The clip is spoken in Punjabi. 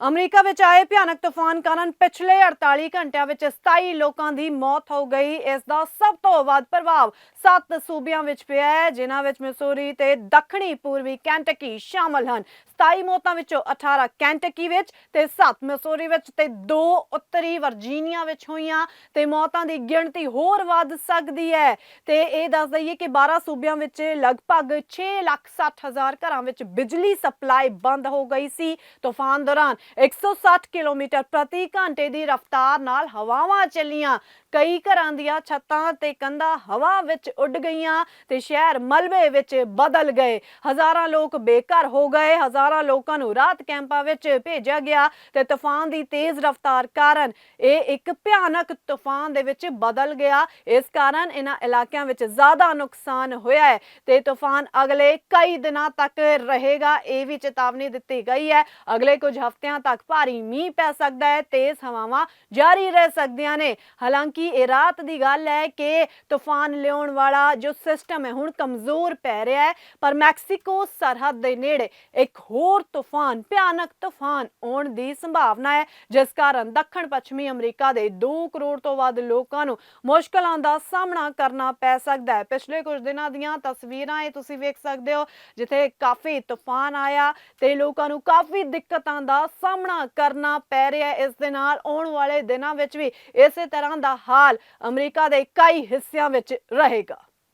ਅਮਰੀਕਾ ਵਿੱਚ ਆਏ ਭਿਆਨਕ ਤੂਫਾਨ ਕਾਰਨ ਪਿਛਲੇ 48 ਘੰਟਿਆਂ ਵਿੱਚ 27 ਲੋਕਾਂ ਦੀ ਮੌਤ ਹੋ ਗਈ। ਇਸ ਦਾ ਸਭ ਤੋਂ ਵੱਧ ਪ੍ਰਭਾਵ ਸੱਤ ਸੂਬਿਆਂ ਵਿੱਚ ਪਿਆ ਹੈ, ਜਿਨ੍ਹਾਂ ਵਿੱਚ ਮਿਸੂਰੀ ਤੇ ਦੱਖਣੀ ਪੂਰਬੀ ਕੈਂਟਕੀ ਸ਼ਾਮਲ ਹਨ। 27 ਮੌਤਾਂ ਵਿੱਚੋਂ 18 ਕੈਂਟਕੀ ਵਿੱਚ ਤੇ 7 ਮਿਸੂਰੀ ਵਿੱਚ ਤੇ 2 ਉੱਤਰੀ ਵਰਜੀਨੀਆ ਵਿੱਚ ਹੋਈਆਂ। ਤੇ ਮੌਤਾਂ ਦੀ ਗਿਣਤੀ ਹੋਰ ਵੱਧ ਸਕਦੀ ਹੈ। ਤੇ ਇਹ ਦੱਸ ਦਈਏ ਕਿ 12 ਸੂਬਿਆਂ ਵਿੱਚ ਲਗਭਗ 6 ਲੱਖ 60 ਹਜ਼ਾਰ ਘਰਾਂ ਵਿੱਚ ਬਿਜਲੀ ਸਪਲਾਈ ਬੰਦ ਹੋ ਗਈ ਸੀ। ਤੂਫਾਨ ਦੌਰਾਨ 160 ਕਿਲੋਮੀਟਰ ਪ੍ਰਤੀ ਘੰਟੇ ਦੀ ਰਫ਼ਤਾਰ ਨਾਲ ਹਵਾਵਾਂ ਚੱਲੀਆਂ। ਕਈ ਘਰਾਂ ਦੀਆਂ ਛੱਤਾਂ ਤੇ ਕੰਧਾਂ ਹਵਾ ਵਿੱਚ ਉੱਡ ਗਈਆਂ ਤੇ ਸ਼ਹਿਰ ਮਲਬੇ ਵਿੱਚ ਬਦਲ ਗਏ। ਹਜ਼ਾਰਾਂ ਲੋਕ ਬੇਘਰ ਹੋ ਗਏ। ਹਜ਼ਾਰਾਂ ਲੋਕਾਂ ਨੂੰ ਰਾਹਤ ਕੈਂਪਾਂ ਵਿੱਚ ਭੇਜਿਆ ਗਿਆ ਤੇ ਤੂਫਾਨ ਦੀ ਤੇਜ਼ ਰਫ਼ਤਾਰ ਕਾਰਨ ਇਹ ਇੱਕ ਭਿਆਨਕ ਤੂਫਾਨ ਦੇ ਵਿੱਚ ਬਦਲ ਗਿਆ। ਇਸ ਕਾਰਨ ਇਹਨਾਂ ਇਲਾਕਿਆਂ ਵਿੱਚ ਜ਼ਿਆਦਾ ਨੁਕਸਾਨ ਹੋਇਆ ਹੈ ਤੇ ਤੂਫਾਨ ਅਗਲੇ ਕਈ ਦਿਨਾਂ ਤੱਕ ਰਹੇਗਾ। ਇਹ ਵੀ ਚੇਤਾਵਨੀ ਦਿੱਤੀ ਗਈ ਹੈ। ਅਗਲੇ ਕੁਝ ਹਫ਼ਤਿਆਂ ਤੱਕ ਭਾਰੀ ਮੀਂਹ ਪੈ ਸਕਦਾ ਹੈ, ਤੇਜ਼ ਹਵਾਵਾਂ ਜਾਰੀ ਰਹਿ ਸਕਦੀਆਂ ਨੇ। ਹਾਲਾਂਕਿ ਇਹ ਰਾਤ ਦੀ ਗੱਲ ਹੈ ਕਿ ਤੂਫਾਨ ਲਿਆਉਣ ਵਾਲਾ ਜੋ ਸਿਸਟਮ ਹੈ, ਹੁਣ ਕਮਜ਼ੋਰ ਪੈ ਰਿਹਾ ਹੈ, ਪਰ ਮੈਕਸੀਕੋ ਸਰਹੱਦ ਦੇ ਨੇੜੇ ਇੱਕ ਹੋਰ ਤੂਫਾਨ, ਭਿਆਨਕ ਤੂਫਾਨ ਆਉਣ ਦੀ ਸੰਭਾਵਨਾ ਹੈ, ਜਿਸ ਕਾਰਨ ਦੱਖਣ ਪੱਛਮੀ ਅਮਰੀਕਾ ਦੇ 2 ਕਰੋੜ ਤੋਂ ਵੱਧ ਲੋਕਾਂ ਨੂੰ ਮੁਸ਼ਕਲਾਂ ਦਾ ਸਾਹਮਣਾ ਕਰਨਾ ਪੈ ਸਕਦਾ ਹੈ। ਪਿਛਲੇ ਕੁਝ ਦਿਨਾਂ ਦੀਆਂ ਤਸਵੀਰਾਂ ਇਹ ਤੁਸੀਂ ਵੇਖ ਸਕਦੇ ਹੋ, ਜਿੱਥੇ ਕਾਫੀ ਤੂਫਾਨ ਆਇਆ ਤੇ ਲੋਕਾਂ ਨੂੰ ਕਾਫੀ ਦਿੱਕਤਾਂ ਦਾ ਸਾਹਮਣਾ ਕਰਨਾ ਪੈ ਰਿਹਾ ਹੈ। ਇਸ ਦੇ ਨਾਲ ਆਉਣ ਵਾਲੇ ਦਿਨਾਂ ਵਿੱਚ ਵੀ ਇਸੇ ਤਰ੍ਹਾਂ ਦਾ ਹਾਲ ਅਮਰੀਕਾ ਦੇ ਕਈ ਹਿੱਸਿਆਂ ਵਿੱਚ ਰਹੇਗਾ।